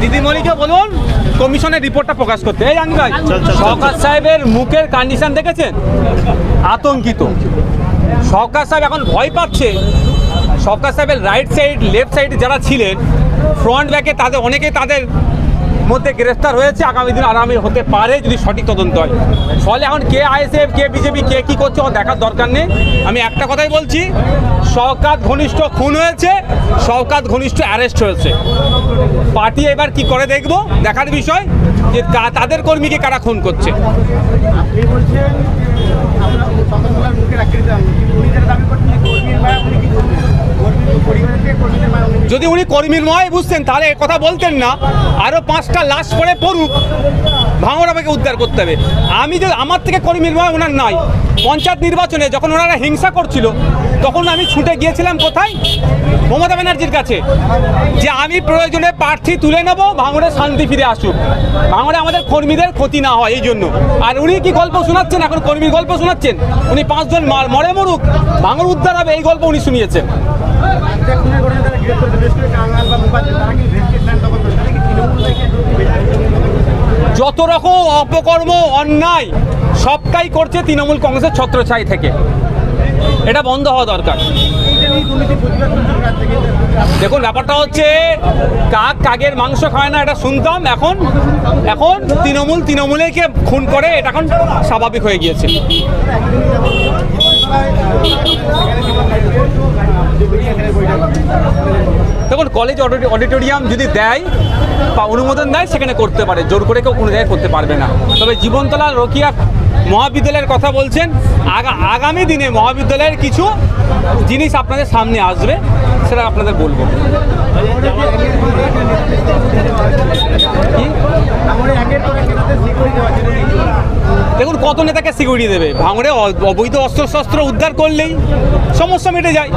দিদিমণিকে বলুন কমিশনের রিপোর্টটা প্রকাশ করতে। এই ভাই সরকার সাহেবের মুখের কন্ডিশন দেখেছেন? আতঙ্কিত। সরকার সাহেব এখন ভয় পাচ্ছে। সরকার সাহেবের রাইট সাইড লেফট সাইড যারা ছিলেন ফ্রন্ট ব্যাকে তাদের অনেকে তাদের মধ্যে গ্রেফতার হয়েছে, আগামী দিন আরামে হতে পারে যদি সঠিক তদন্ত হয়। ফলে এখন কে আইএসএফ, কে বিজেপি, কে কী করছে আমার দেখার দরকার নেই। আমি একটা কথাই বলছি, শওকাত ঘনিষ্ঠ খুন হয়েছে, শওকাত ঘনিষ্ঠ অ্যারেস্ট হয়েছে। পার্টি এবার কি করে দেখব? দেখার বিষয় যে তাদের কর্মীকে কারা খুন করছে আপনি বলছেন আমরা সকালবেলার মুখে রাখতে দিতাম কিন্তু উনি যেটা দাবি করছেন যে কর্মীর মায়া উনি কি করবেন কর্মীর পরিবারকে কর্মীদের মায়া উনি যদি উনি কর্মীর ময় বুঝতেন তাহলে কথা বলতেন না। আরও পাঁচটা লাশ পরে পড়ুক ভাঙড়াবাকে উদ্ধার করতে হবে। আমি যে আমার থেকে কর্মীর ময় ওনার নাই। পঞ্চায়েত নির্বাচনে যখন ওনারা হিংসা করছিল, তখন আমি ছুটে গিয়েছিলাম কোথায়? মমতা ব্যানার্জির কাছে। যে আমি প্রয়োজনে প্রার্থী তুলে নেব, ভাঙড়ে শান্তি ফিরে আসুক। ভাঙড়ে আমাদের কর্মীদের ক্ষতি না হয়, এই জন্য। আর উনি কি গল্প শোনাচ্ছেন? এখন কর্মীর গল্প শোনাচ্ছেন? উনি পাঁচজন মরে মরুক। ভাঙড় উদ্ধার হবে, এই গল্প উনি শুনিয়েছেন। যত রকম অপকর্ম অন্যায় সবটাই করছে তৃণমূল কংগ্রেসের ছত্রছাই থেকে। এটা বন্ধ হওয়া দরকার। দেখুন, ব্যাপারটা হচ্ছে কাক কাকের মাংস খায় না, এটা শুনতাম। এখন এখন তৃণমূল তৃণমূলে তৃণমূলেকে খুন করে, এটা এখন স্বাভাবিক হয়ে গিয়েছে। দেখুন কলেজ অডি- অডিটোরিয়াম যদি দেয়, বা অনুমোদন দেয়, সেখানে করতে পারে। জোর করে কেউ কোনো জায়গায় করতে পারবে না। তবে জীবনতলা রকিয়া মহাবিদ্যালয়ের কথা বলছেন, আগা আগামী দিনে মহাবিদ্যালয়ের কিছু জিনিস আপনাদের সামনে আসবে। সেটা আপনাদের বলব কি? আমার একের পর এক নেতাদের সিকিউরিটি দেওয়া ছিল দেখুন কত নেতাকে সিকিউরিটি দেবে? ভাঙড়ে অবৈধ অস্ত্রশস্ত্র উদ্ধার করলেই সমস্যা মিটে যায়।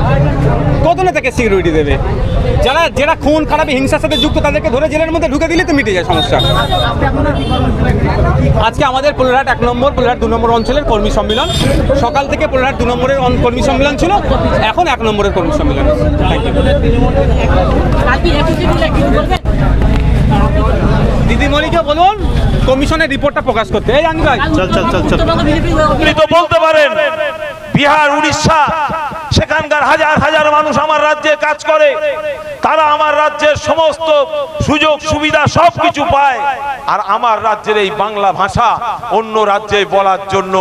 কত নেতাকে সিকিউরিটি দেবে? যারা যারা খুন খারাপ হিংসার সাথে যুক্ত তাদেরকে ধরে জেলের মধ্যে ঢুকে দিলে তো মিটে যায় সমস্যা। আজকে আমাদের পোলহাট এক নম্বর পোলহাট দু নম্বর অঞ্চলের কর্মী সম্মেলন। সকাল থেকে পোলহাট দু নম্বরের কর্মী সম্মেলন ছিল এখন এক নম্বরের কর্মী সম্মেলন। থ্যাংক ইউ দিদিমণিকে বলুন। কমিশনের রিপোর্টটা প্রকাশ করতে। এই আমি ভাই। চল চল চল চল। আপনি তো বলতে পারেন বিহার উড়িষ্যা সেখানকার হাজার হাজার মানুষ আমার রাজ্যে কাজ করে। তারা আমার রাজ্যের সমস্ত সুযোগ সুবিধা সব কিছু পায়। আর আমার রাজ্যের এই বাংলা ভাষা অন্য রাজ্যে বলার জন্য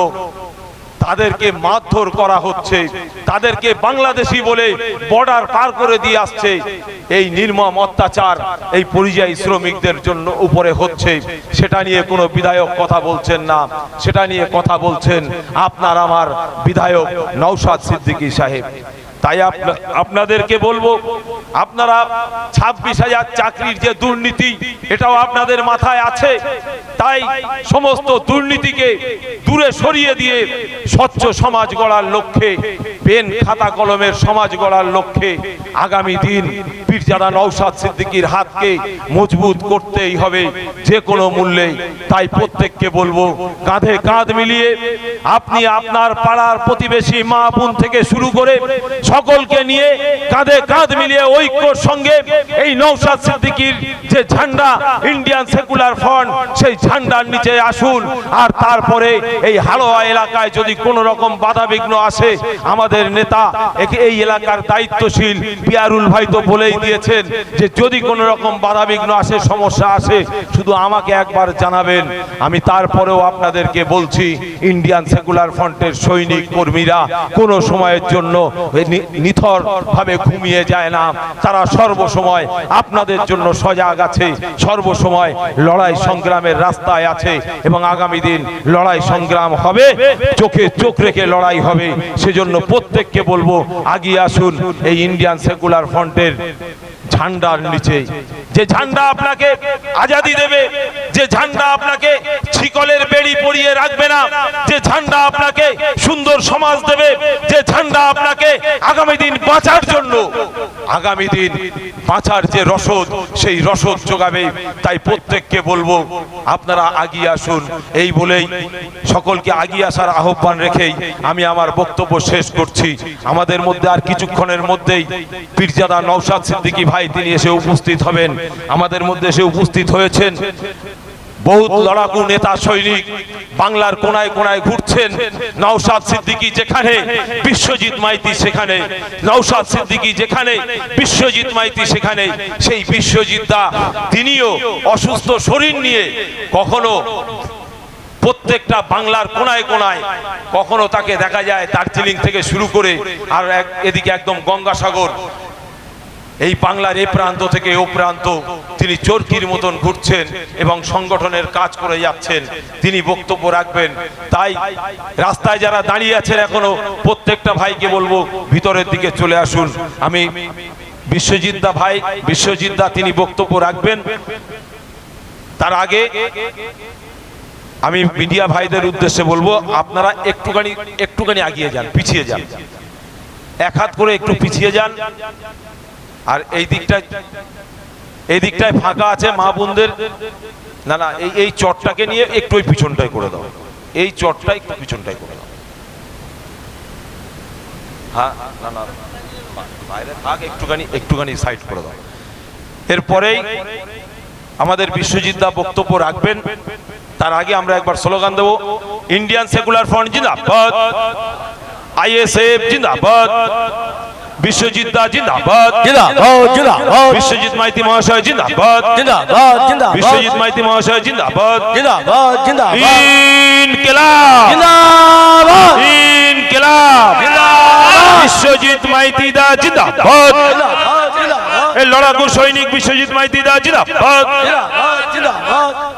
তাদেরকে মারধর করা হচ্ছে। তাদেরকে বাংলাদেশি বলে বর্ডার পার করে দিয়ে আসছে। এই নির্মম অত্যাচার এই পরিযায়ী শ্রমিকদের জন্য উপরে হচ্ছে। সেটা নিয়ে কোনো বিধায়ক কথা বলছেন না। সেটা নিয়ে কথা বলছেন আপনার আমার বিধায়ক নৌসাদ সিদ্দিকী সাহেব। তাই আপনা- আপনাদেরকে বলব, আপনারা ছাব্বিশ হাজার চাকরির যে দুর্নীতি, এটাও আপনাদের মাথায় আছে। তাই সমস্ত দুর্নীতিকে দূরে সরিয়ে দিয়ে স্বচ্ছ সমাজ গড়ার লক্ষ্যে, পেন খাতা কলমের সমাজ গড়ার লক্ষ্যে আগামী দিন পীরজাদা নৌসাদ সিদ্দিকীর হাতকে মজবুত করতেই হবে, যে কোনো মূল্যে। তাই প্রত্যেককে বলব, কাঁধে কাঁধ মিলিয়ে আপনি আপনার পাড়ার প্রতিবেশী মা বোন থেকে শুরু করে সকলকে নিয়ে কাঁধে কাঁধ মিলিয়ে ঐক্যর সঙ্গে এই নৌসাদ সিদ্দিকীর যে ঝান্ডা, ইন্ডিয়ান সেকুলার ফ্রন্ট, সেই ঝান্ডার নিচে আসুন, আর তারপরে এই হাড়োয়া এলাকায় যদি কোনো রকম বাধা বিঘ্ন আসে, আমাদের নেতা এই এলাকার দায়িত্বশীল পিয়ারুল ভাই তো বলেই দিয়েছেন যে যদি কোনো রকম বাধা বিঘ্ন আসে, সমস্যা আসে, শুধু আমাকে একবার জানাবেন। আমি তারপরেও আপনাদেরকে বলছি, ইন্ডিয়ান সেকুলার ফ্রন্টের সৈনিক কর্মীরা কোনো সময়ের জন্য নিথর ভাবে ঘুমিয়ে যায় না। তারা সর্বসময় আপনাদের জন্য সজাগ আছে, সর্বসময় লড়াই সংগ্রামের রাস্তায় আছে এবং আগামী দিন লড়াই সংগ্রাম হবে, চোখে চোখ রেখে লড়াই হবে। সেজন্য প্রত্যেককে বলব, আগিয়ে আসুন এই ইন্ডিয়ান সেকুলার ফ্রন্টের ঝান্ডার নিচে। যে ঝান্ডা আপনাকে আজাদি দেবে, যে ঝান্ডা আপনাকে শিকলের বেড়ি পরিয়ে রাখবে না, যে ঝান্ডা আপনাকে সুন্দর সমাজ দেবে, যে ঝান্ডা আপনাকে আগামী দিন বাঁচার জন্য আগামী দিন বাঁচার যে রসদ, সেই রসদ যোগাবে। তাই প্রত্যেককে বলব, আপনারা আগিয়ে আসুন। এই বলেই সকলকে আগিয়ে আসার আহ্বান রেখেই আমি আমার বক্তব্য শেষ করছি। আমাদের মধ্যে আর কিছুক্ষণের মধ্যেই পীরজাদা নৌসাদ সিদ্দিকী ভাই তিনি এসে উপস্থিত হবেন। আমাদের মধ্যে এসে উপস্থিত হয়েছেন বহুত লড়াকু নেতা সৈনিক বাংলার কোনায় কোনায় ঘুরছেন নওশাদ সিদ্দিকী যেখানে, বিশ্বজিৎ মাইতি সেখানে, নওশাদ সিদ্দিকী যেখানে, বিশ্বজিৎ মাইতি সেখানে, সেই বিশ্বজিৎ দা তিনিও অসুস্থ শরীর নিয়ে কখনো প্রত্যেকটা বাংলার কোনায় কোনায় কখনো তাকে দেখা যায় দার্জিলিং থেকে শুরু করে আর এদিকে একদম গঙ্গাসাগর। এই বাংলার এ প্রান্ত থেকে ও প্রান্ত তিনি চরকির মতন ঘুরছেন এবং সংগঠনের কাজ করে যাচ্ছেন। তিনি বক্তব্য রাখবেন। তাই রাস্তায় যারা দাঁড়িয়ে আছেন এখনও, প্রত্যেকটা ভাইকে বলব, ভিতরের দিকে চলে আসুন। আমি বিশ্বজিৎ দা ভাই, বিশ্বজিৎ দা, তিনি বক্তব্য রাখবেন। তার আগে আমি মিডিয়া ভাইদের উদ্দেশ্যে বলব, আপনারা একটুখানি একটুখানি আগিয়ে যান, পিছিয়ে যান। এক হাত করে একটু পিছিয়ে যান। আর এই দিকটায় এই দিকটায় ফাঁকা আছে মা বোনদের। না না, এই এই চটটাকে নিয়ে একটু ওই পিছনটাই করে দাও। এই চটটা একটু পিছনটাই করে দাও। হ্যাঁ না না, বাইরে থাক, একটুখানি একটুখানি সাইড করে দাও। এরপরেই আমাদের বিশ্বজিৎ দা বক্তব্য রাখবেন। তার আগে আমরা একবার স্লোগান দেবো, ইন্ডিয়ান সেকুলার ফ্রন্ট জিন্দাবাদ, আইএসএফ জিন্দাবাদ বিশ্বজিৎ দা জিন্দাবাদ। জিন্দাবাদ জিন্দাবাদ। বিশ্বজিৎ মাইতি মহাশয় জিন্দাবাদ। জিন্দাবাদ জিন্দাবাদ। বিশ্বজিৎ মাইতি মহাশয় জিন্দাবাদ। জিন্দাবাদ জিন্দাবাদ। ইনকিলাব। জিন্দাবাদ। ইনকিলাব। বিশ্বজিৎ মাইতি দা জিন্দাবাদ। জিন্দাবাদ এই লড়াকু সৈনিক বিশ্বজিৎ মাইতি দা জিন্দাবাদ। জিন্দাবাদ জিন্দাবাদ।